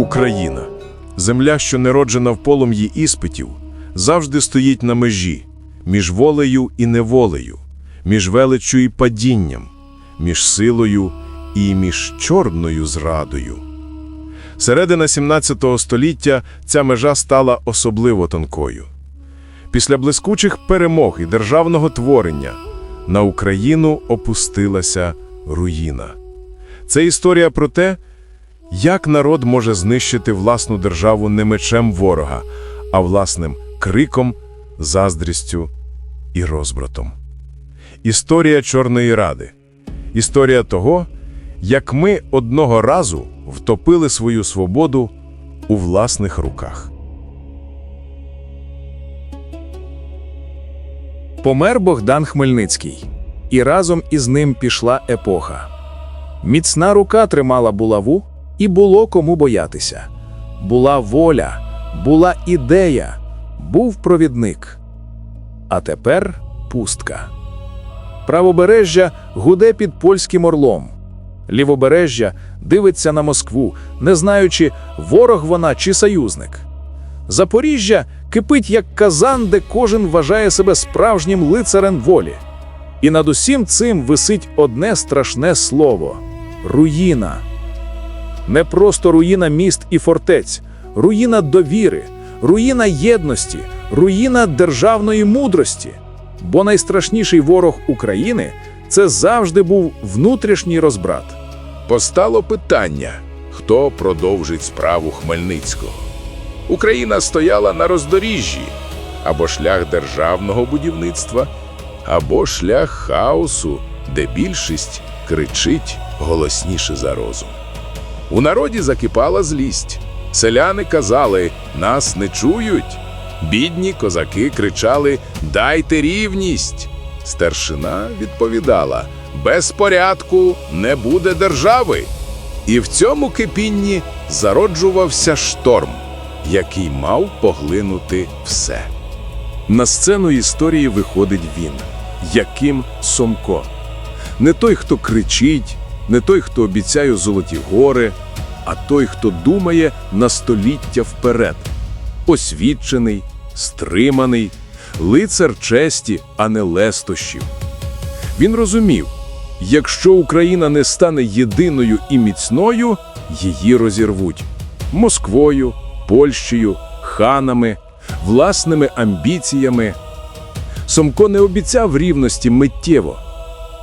Україна, земля, що не роджена в полум'ї іспитів, завжди стоїть на межі між волею і неволею, між величчю і падінням, між силою і між чорною зрадою. Середина 17 століття ця межа стала особливо тонкою. Після блискучих перемог і державного творення на Україну опустилася руїна. Це історія про те, як народ може знищити власну державу не мечем ворога, а власним криком, заздрістю і розбратом. Історія Чорної Ради. Історія того, як ми одного разу втопили свою свободу у власних руках. Помер Богдан Хмельницький, і разом із ним пішла епоха. Міцна рука тримала булаву, і було кому боятися. Була воля, була ідея, був провідник. А тепер пустка. Правобережжя гуде під польським орлом. Лівобережжя дивиться на Москву, не знаючи, ворог вона чи союзник. Запоріжжя кипить як казан, де кожен вважає себе справжнім лицарем волі. І над усім цим висить одне страшне слово руїна. Не просто руїна міст і фортець, руїна довіри, руїна єдності, руїна державної мудрості. Бо найстрашніший ворог України це завжди був внутрішній розбрат. Постало питання, хто продовжить справу Хмельницького. Україна стояла на роздоріжжі або шлях державного будівництва, або шлях хаосу, де більшість кричить голосніше за розум. У народі закипала злість. Селяни казали, нас не чують. Бідні козаки кричали Дайте рівність. Старшина відповідала Без порядку не буде держави. І в цьому кипінні зароджувався шторм, який мав поглинути все. На сцену історії виходить він, Яким Сомко. Не той, хто кричить, не той, хто обіцяє золоті гори, а той, хто думає на століття вперед. Освічений, стриманий, лицар честі, а не лестощів. Він розумів, якщо Україна не стане єдиною і міцною, її розірвуть Москвою, Польщею, ханами, власними амбіціями. Сомко не обіцяв рівності миттєво.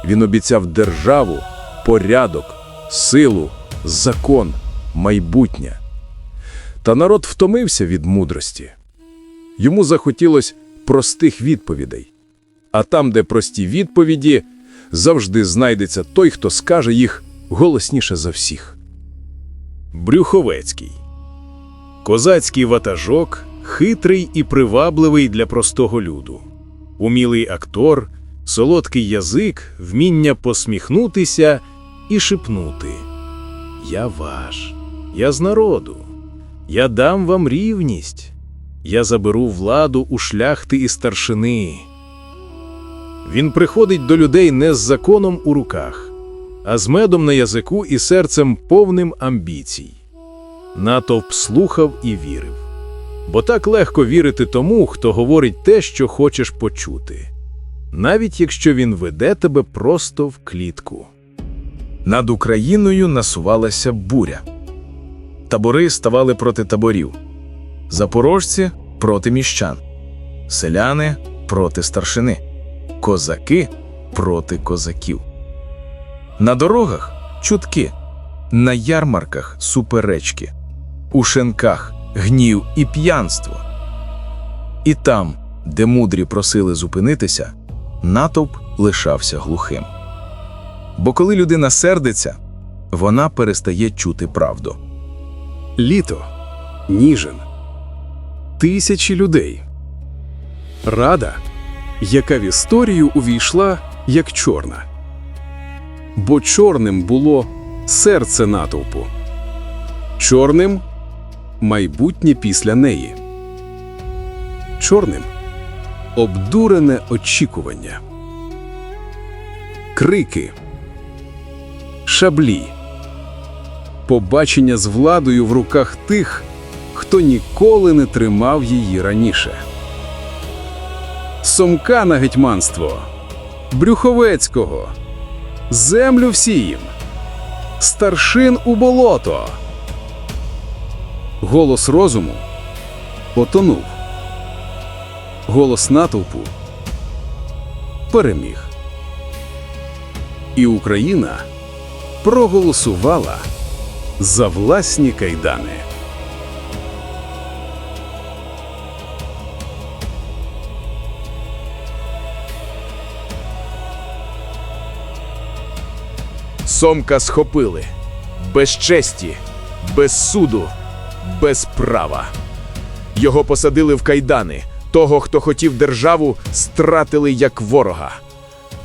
Він обіцяв державу, порядок, силу, закон, майбутнє. Та народ втомився від мудрості. Йому захотілось простих відповідей. А там, де прості відповіді, завжди знайдеться той, хто скаже їх голосніше за всіх. Брюховецький. Козацький ватажок, хитрий і привабливий для простого люду. Умілий актор, солодкий язик, вміння посміхнутися і шепнути. Я ваш, я з народу, я дам вам рівність, я заберу владу у шляхти і старшини. Він приходить до людей не з законом у руках, а з медом на язику і серцем повним амбіцій. Натовп слухав і вірив. Бо так легко вірити тому, хто говорить те, що хочеш почути, навіть якщо він веде тебе просто в клітку. Над Україною насувалася буря. Табори ставали проти таборів, запорожці проти міщан, селяни проти старшини, козаки проти козаків. На дорогах чутки, на ярмарках суперечки, у шинках гнів і п'янство. І там, де мудрі просили зупинитися, натовп лишався глухим. Бо коли людина сердиться, вона перестає чути правду. Літо, Ніжин, тисячі людей. Рада, яка в історію увійшла як чорна. Бо чорним було серце натовпу, чорним майбутнє після неї, чорним обдурене очікування, крики, шаблі, побачення з владою в руках тих, хто ніколи не тримав її раніше. Сомка на гетьманство, Брюховецького, землю всіїм, старшин у болото. Голос розуму потонув. Голос натовпу переміг. І Україна проголосувала за власні кайдани. Сомка схопили. Без честі, без суду, без права. Його посадили в кайдани. Того, хто хотів державу, стратили як ворога.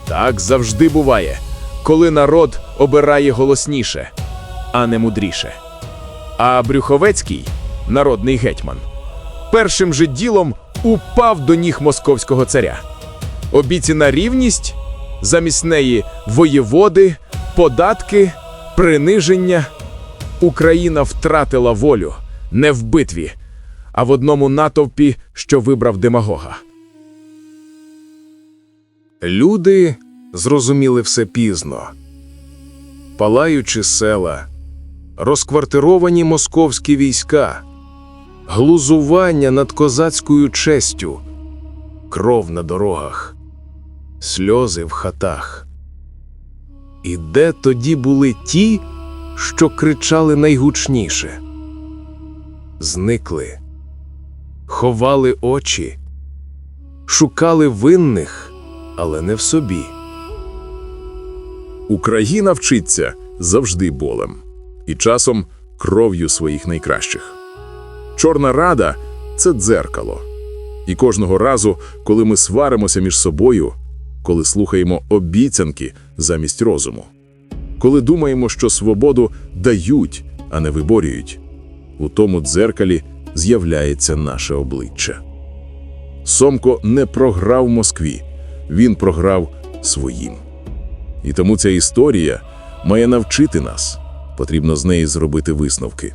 Так завжди буває, коли народ обирає голосніше, а не мудріше. А Брюховецький, народний гетьман, першим же ділом упав до ніг московського царя. Обіцяна рівність, замість неї воєводи, податки, приниження. Україна втратила волю не в битві, а в одному натовпі, що вибрав демагога. Люди зрозуміли все пізно. Палаючи села, розквартировані московські війська, глузування над козацькою честю, кров на дорогах, сльози в хатах. І де тоді були ті, що кричали найгучніше? Зникли, ховали очі, шукали винних, але не в собі. Україна вчиться завжди болем і часом кров'ю своїх найкращих. Чорна рада це дзеркало. І кожного разу, коли ми сваримося між собою, коли слухаємо обіцянки замість розуму, коли думаємо, що свободу дають, а не виборюють, у тому дзеркалі з'являється наше обличчя. Сомко не програв Москві, він програв своїм. І тому ця історія має навчити нас, потрібно з неї зробити висновки.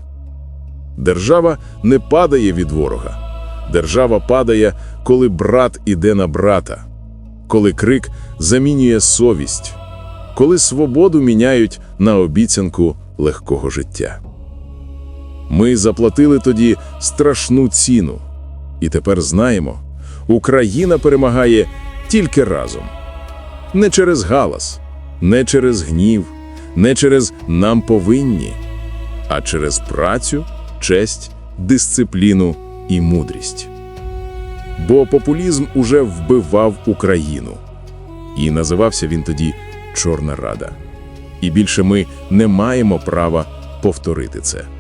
Держава не падає від ворога. Держава падає, коли брат іде на брата, коли крик замінює совість, коли свободу міняють на обіцянку легкого життя. Ми заплатили тоді страшну ціну, і тепер знаємо, Україна перемагає тільки разом. Не через галас, не через гнів, не через нам повинні, а через працю, честь, дисципліну і мудрість. Бо популізм уже вбивав Україну, і називався він тоді Чорна Рада. І більше ми не маємо права повторити це.